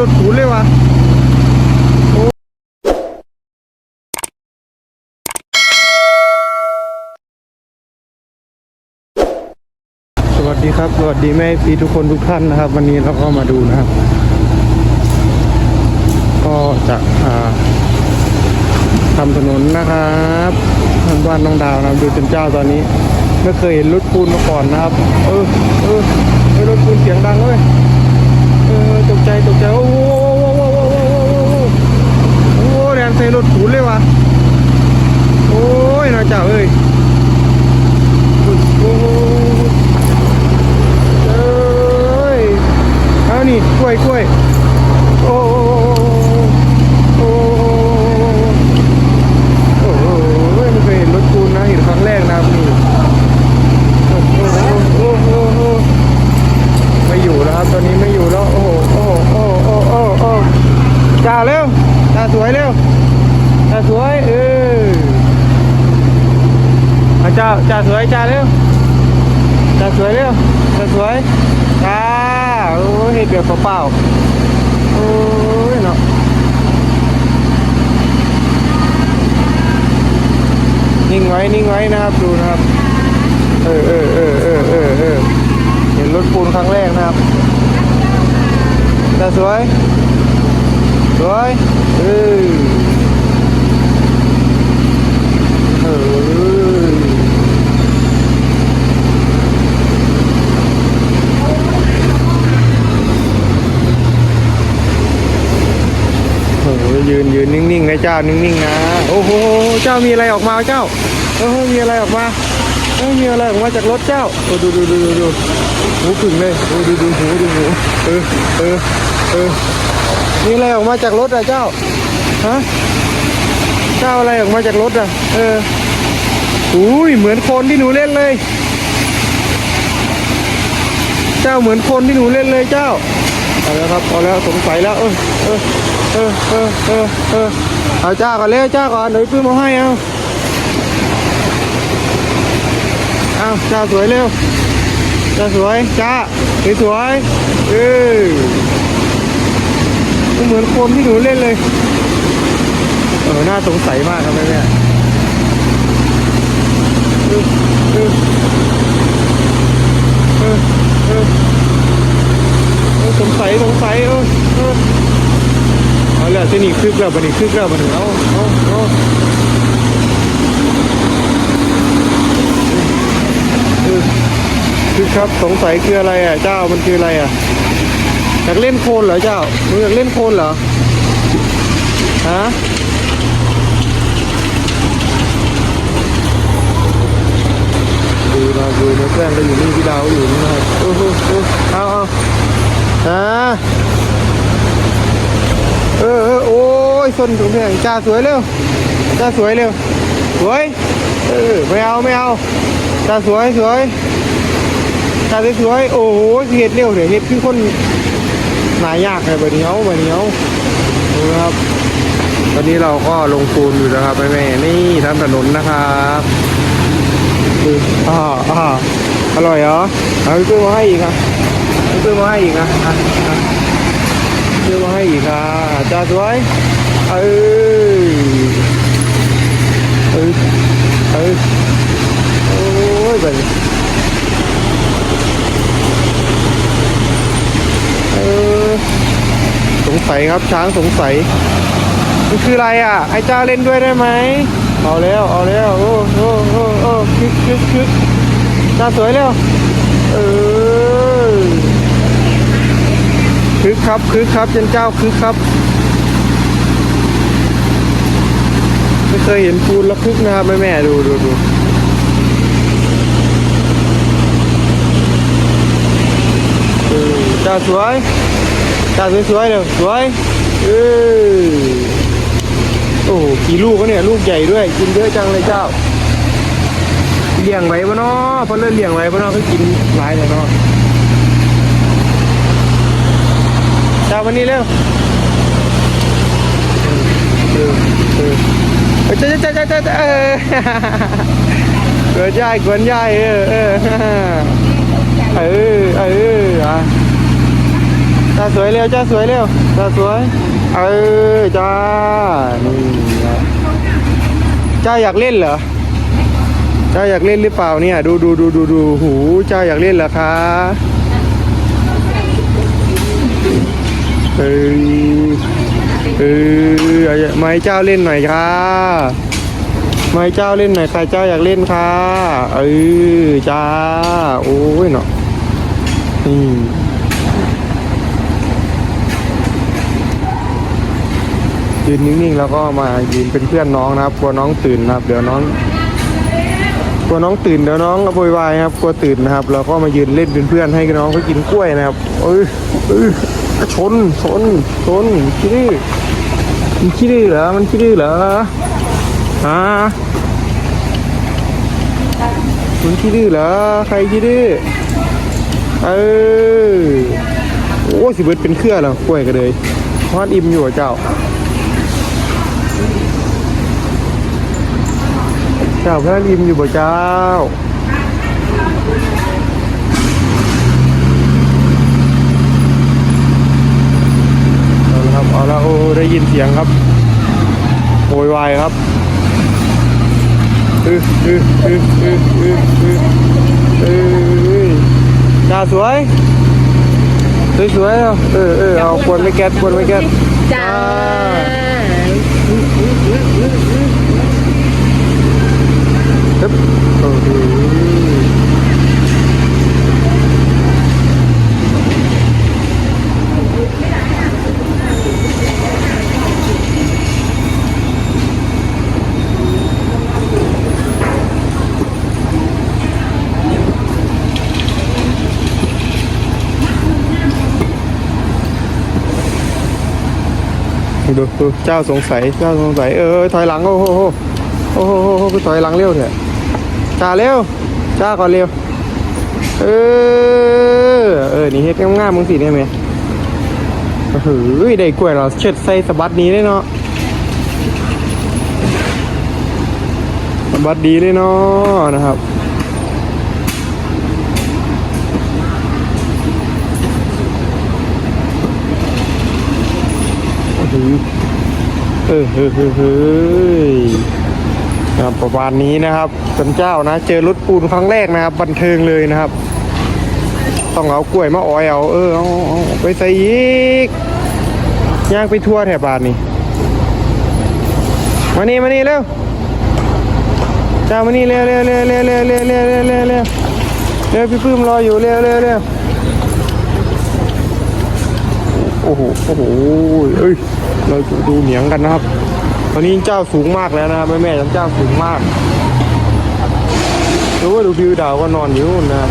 รถขูนเลยวะสวัสดีครับ สวัสดีแม่พี่ทุกคนทุกท่านนะครับ วันนี้เราก็มาดูนะครับ ก็จะทำถนนนะครับทางบ้านน้องดาวนะดูเป็นเจ้าตอนนี้ไม่เคยเห็นรถปูนมาก่อนนะครับ เออเออรถปูนเสียงดังเลย ตกใจตกใจโอ้โหโอ้โหแรงใส่รถปูนเลยวะโอ้ยนะเจ้าเอ้ยโอ้โหเอ้ยเอานี่กล้วยกล้วยโอ้โหโอ้โหโอ้โหไม่เคยเห็นรถปูนนะเห็นครั้งแรกนะครับนี่ โอ้โหโอ้โหโอ้โหไม่อยู่แล้วครับตอนนี้ไม่อยู่แล้วโอ้โหโอ้โหโอ้โหโอ้โหโอ้โหจ่าเร็วจ่าสวยเร็วจ่าสวยเออเอาจ่าจ่าสวยจ่าเร็วจ่าสวยเร็วจ่าสวยจ่าโอ้ย เห็ดแบบเปล่าๆโอ้ยเนาะนิ่งไว้นิ่งไว้นะครับดูนะครับ เออเออเออเออเออเออเห็นรถปูนครั้งแรกนะครับแต่สวย สวยเออเออโอ้โห ยืนยืนนิ่งๆนะเจ้านิ่งๆนะโอ้โหเจ้ามีอะไรออกมาเจ้าโอ้โหมีอะไรออกมาเอ้มีอะไรออกมาจากรถเจ้าโอ้ดูดูดูดูดูหูผึ่งเลยโอ้ดูดูหูดูหูเออเออเออมีอะไรออกมาจากรถอะเจ้าฮะเจ้าอะไรออกมาจากรถอะเอออุ้ยเหมือนคนที่หนูเล่นเลย เจ้าเหมือนคนที่หนูเล่นเลยเจ้า เอาแล้วครับเอแล้วสงสัยแล้วเออเออเออเออเออเออเอาจ้าก่อนเร็วจ้าก่อนเดี๋ยวปื้มมาให้เอาเอาจ้าสวยเร็วจ้าสวยจ้าสวยสวยเออเหมือนคนที่หนูเล่นเลยเออน่าสงสัยมากครับแม่แม่เออเออเออเออเออ สงสัยสงสัยเออเออเอาละจะหนีคึกแล้วบันนี้คึกแล้วบันนี้เอาเอาเอาคือครับสงสัยคืออะไรอะเจ้ามันคืออะไรอะอยากเล่นโคลนเหรอเจ้าหนูอยากเล่นโคลนเหรอฮะดูนะดูนะแกล้งก็อยู่นี่พี่ดาวอยู่นี่นะโอ้โหอ้เอา อ่าเออเออโอ้ยส้นถุงแพงจ้าสวยเร็วจ้าสวยเร็วสวยเออไม่เอาไม่เอาจ้าสวยสวยตาสวยโอ้โหเห็ดเร็วเดี๋ยวเห็ดคือคนหนายากเลยบะเหนียวบะเหนียวดูนะครับตอนนี้เราก็ลงปูนอยู่นะครับแม่ๆนี่ทำถนนนะครับอ่าอ่าอร่อยเหรอเอาพี่ปื้มมาให้อีกอะ พี่ปื้มมาให้อีกอะอะอะพี่ปื้มมาให้อีกอะจ้าสวยเออเออเออโอ้ยแบบเออสงสัยครับช้างสงสัยมันคืออะไรอะ ไอ้เจ้าเล่นด้วยได้ไหมเอาแล้ว เอาแล้ว โอ้โอ้โอ้โอ้คึกคึกคึกจ้าสวยแล้วเออ คึกครับคึกครับเจนเจ้าคึกครับไม่เคยเห็นปูนแล้วคึกนะครับแม่แม่ดูดูดูจ้าสวยตาสวยๆเลยสวยเออโอ้โหกี่ลูกก็เนี่ยลูกใหญ่ด้วยกินเยอะจังเลยเจ้าเลี้ยงไว้ปะเนาะพอเลิ่นเลี้ยงไว้ปะเนาะก็กินหลายเลยเนาะเจ้า วันนี้เร็วเออเออเจ้าเจ้าเจ้าเจ้าเจ้าเออเกิดย่ายกวนย่ายเออเออเออเอออะจ้าสวยเร็วจ้าสวยเร็วจ้าสวยเออจ้านี่นะจ้าอยากเล่นเหรอจ้าอยากเล่นหรือเปล่าเนี่ย ดูดูดูดูดูหูจ้าอยากเล่นเหรอคะ เออเออมาให้เจ้าเล่นหน่อยค่ะมาให้เจ้าเล่นหน่อยใครเจ้าอยากเล่นค่ะเออจ้าโอ้ยเนาะนี่ยืนนิ่งๆแล้วก็มายืนเป็นเพื่อนน้องนะครับกลัวน้องตื่นนะครับเดี๋ยวน้องกลัวน้องตื่นเดี๋ยวน้องก็โวยวายครับกลัวตื่นนะครับเราก็มายืนเล่นเป็นเพื่อนให้น้องเขากินกล้วยนะครับเอ้ยเอ้ย ชน ชน ชนขี้ดื้อมันขี้ดื้อเหรอ มันขี้ดื้อเหรอฮะมันขี้ดื้อเหรอ ใครขี้ดื้อ เออ โอ้สิเบิดเป็นเครือเหรอกล้วยกันเลยทอดอิ่มอยู่อะเจ้า เจ้าพระริมอยู่บ่เจ้าละครับ เอาละโอ้ ได้ยินเสียงครับโวยวายครับอืออืออืออืออืออือเออจ้าสวยสวยสวยๆเอาเออเออเอาควรไม่แก๊สควรไม่แก๊สจ้า ดูดูเจ้าสงสัยเจ้าสงสัยเออถอยหลังโอ้โหโอ้โหโอ้โหถอยหลังเร็วเถอะจ้าเร็วจ้าก่อนเร็วเออเออนี่เฮ็ดงามๆมึงสิได้ไหมเฮ้ยได้กล้วยเราเช็ดใส่สบัดนี้เลยเนาะสบัดดีเลยเนาะนะครับ เฮ้ยเฮ้ยประมาณนี้นะครับสันเจ้านะ เจอรถปูนครั้งแรกนะครับบันเทิงเลยนะครับ ต้องเอากล้วยมาอ้อยเอาเออเอาเอาไปใส่อีกย่างไปทั่วแถบบานนี่มานี่มานี่เร็วเจ้ามานี่เร็วเร็วเร็วเร็วเร็วเร็วเร็วเร็วเร็วเร็วเร็วพี่ปื้มรออยู่เร็วเร็วเร็ว โอ้โหโอ้โหเอ้ยเราจะดูเหนียงกันนะครับตอนนี้เจ้าสูงมากแล้วนะครับแม่แม่เจ้าสูงมากดูว่าดูวิวดาวก็นอนอยู่นะครับ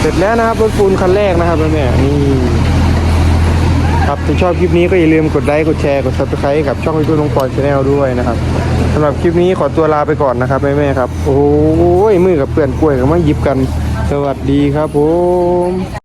เสร็จแล้วนะครับรถปูนคันแรกนะครับแม่แม่นี่ครับถ้าชอบคลิปนี้ก็อย่าลืมกดไลค์กดแชร์กด subscribe กับช่องพี่ตุ้นงปอนชาแนลด้วยนะครับสำหรับคลิปนี้ขอตัวลาไปก่อนนะครับแม่แม่ครับ โอ้ยมือกับเปื่อนกล้วยกับมาหยิบกัน สวัสดีครับผม